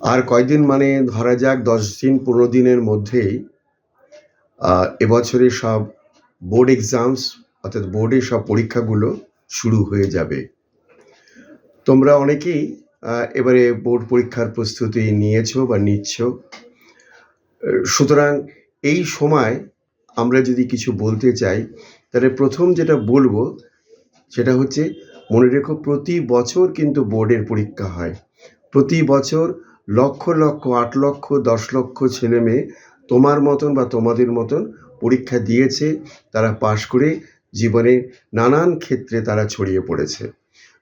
আর কয়দিন মানে ধরা যাক দশ দিন পনেরো দিনের মধ্যেই আহ, এবছরের সব বোর্ড এক্সামস অর্থাৎ বোর্ডের সব পরীক্ষাগুলো শুরু হয়ে যাবে। তোমরা অনেকেই এবারে বোর্ড পরীক্ষার প্রস্তুতি নিয়েছো বা নিচ্ছ। সুতরাং এই সময় আমরা যদি কিছু বলতে চাই তাহলে প্রথম যেটা বলব সেটা হচ্ছে মনে রেখো প্রতি বছর কিন্তু বোর্ডের পরীক্ষা হয়। প্রতি বছর লক্ষ লক্ষ, আট লক্ষ, দশ লক্ষ ছেলে মেয়ে তোমার মতন বা তোমাদের মতন পরীক্ষা দিয়েছে, তারা পাশ করে জীবনে নানান ক্ষেত্রে তারা ছড়িয়ে পড়েছে।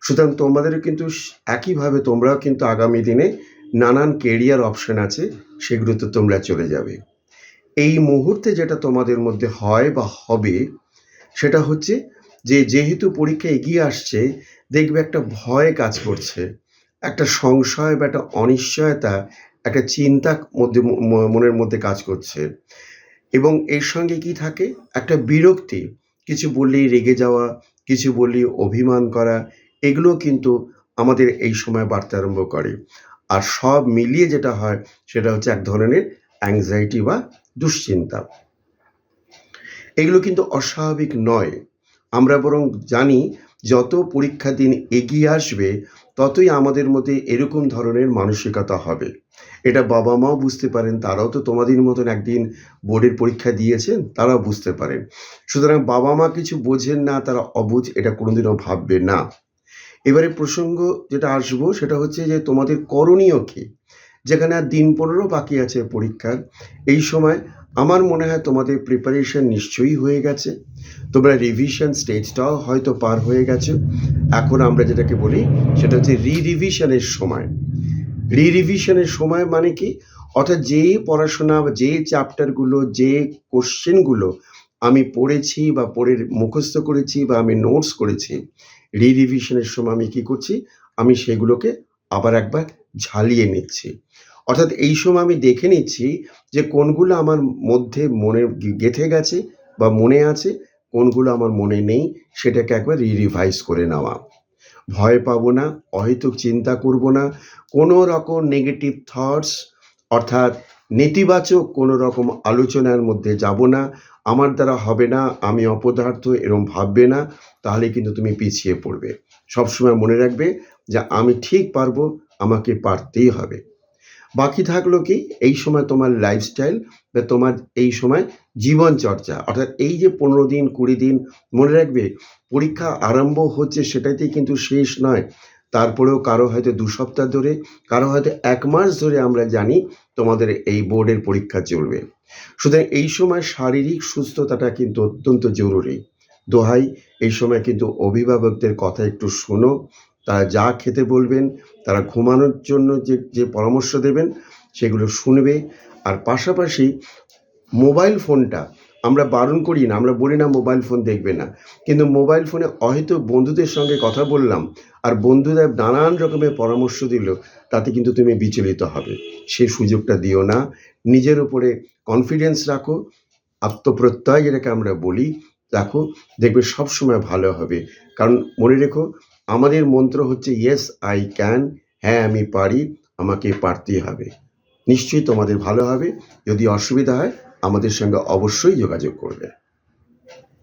সুতরাং তোমাদেরও কিন্তু একইভাবে তোমরাও কিন্তু আগামী দিনে নানান কেরিয়ার অপশন আছে সেগুলোতে তোমরা চলে যাবে। এই মুহূর্তে যেটা তোমাদের মধ্যে হয় বা হবে, সেটা হচ্ছে যে যেহেতু পরীক্ষা এগিয়ে আসছে, দেখবে একটা ভয় কাজ করছে। একটা সংশয় বা একটা অনিশ্চয়তা, একটা চিন্তা মধ্যে মনের মধ্যে কাজ করছে। এবং এর সঙ্গে কি থাকে? একটা বিরক্তি, কিছু বললেই রেগে যাওয়া, কিছু বললেই অভিমান করা, এগুলো কিন্তু আমাদের এই সময় বাড়তে আরম্ভ করে। আর সব মিলিয়ে যেটা হয়, সেটা হচ্ছে এক ধরনের অ্যাংজাইটি বা দুশ্চিন্তা। এগুলো কিন্তু অস্বাভাবিক নয়। আমরা বরং জানি যত পরীক্ষা দিন এগিয়ে আসবে, ততই আমাদের মধ্যে এরকম ধরনের মানসিকতা হবে। এটা বাবা মাও বুঝতে পারেন, তারাও তো তোমাদের মতন একদিন বোর্ডের পরীক্ষা দিয়েছেন, তারাও বুঝতে পারেন। সুতরাং বাবা মা কিছু বোঝেন না, তারা অবুঝ, এটা কোনোদিনও ভাববে না। এবারে প্রসঙ্গ যেটা আসব, সেটা হচ্ছে যে তোমাদের করণীয় কি? যেখানে আর দিন পনেরো বাকি আছে পরীক্ষার, এই সময় আমার মনে হয় তোমাদের প্রিপারেশন নিশ্চয়ই হয়ে গেছে। তোমরা রিভিশন স্টেজটাও হয়তো পার হয়ে গেছে। এখন আমরা যেটাকে বলি, সেটা হচ্ছে রি রিভিশনের সময়। রি রিভিশনের সময় মানে কি? অর্থাৎ যে পড়াশোনা বা যে চ্যাপ্টারগুলো যে কোশ্চেনগুলো আমি পড়েছি বা পড়ে মুখস্থ করেছি বা আমি নোটস করেছি রি রিভিশনের সময় আমি কি করছি? আমি সেগুলোকে আবার একবার ঝালিয়ে নিচ্ছি। অর্থাৎ এই সময় আমি দেখে নিচ্ছি যে কোনগুলো আমার মধ্যে মনে গেঁথে গেছে বা মনে আছে, কোনগুলো আমার মনে নেই, সেটাকে একবার রিভাইজ করে নেওয়া। ভয় পাবো না, অহেতুক চিন্তা করব না, কোনো রকম নেগেটিভ থটস অর্থাৎ নেতিবাচক কোনো রকম আলোচনার মধ্যে যাব না, আমার দ্বারা হবে না, আমি অপদার্থ, এরম ভাববে না, তাহলে কিন্তু তুমি পিছিয়ে পড়বে। সবসময় মনে রাখবে যে আমি ঠিক পারব, আমাকে পারতেই হবে। বাকি থাকল কি, এই সময় তোমার লাইফস্টাইল বা তোমার এই সময় জীবন চর্চা অর্থাৎ এই যে পনেরো দিন, কুড়ি দিন, মনে রাখবে, পরীক্ষা আরম্ভ হচ্ছে সেটাতেই কিন্তু শেষ নয়। তারপরেও কারও হয়তো দু সপ্তাহ ধরে, কারও হয়তো এক মাস ধরে আমরা জানি তোমাদের এই বোর্ডের পরীক্ষা চলবে। সুতরাং এই সময় শারীরিক সুস্থতাটা কিন্তু অত্যন্ত জরুরি। দোহাই, এই সময় কিন্তু অভিভাবকদের কথা একটু শোনো। তারা যা খেতে বলবেন, তারা ঘুমানোর জন্য যে যে পরামর্শ দেবেন, সেগুলো শুনবে। আর পাশাপাশি মোবাইল ফোনটা আমরা বারণ করি না, আমরা বলি না মোবাইল ফোন দেখবে না। কিন্তু মোবাইল ফোনে হয়তো বন্ধুদের সঙ্গে কথা বললাম, আর বন্ধুরা নানান রকমের পরামর্শ দিল, তাতে কিন্তু তুমি বিচলিত হবে। সে সুযোগটা দিও না। নিজের উপরে কনফিডেন্স রাখো, আত্মপ্রত্যয় যেটাকে আমরা বলি, রাখো। দেখবে সবসময় ভালো হবে। কারণ মনে রেখো, আমাদের মন্ত্র হচ্ছে ইয়েস আই ক্যান হ্যাঁ আমি পারি। আমাকে পারতেই হবে। নিশ্চয়ই তোমাদের ভালো হবে। যদি অসুবিধা হয় আমাদের সঙ্গে অবশ্যই যোগাযোগ করবে।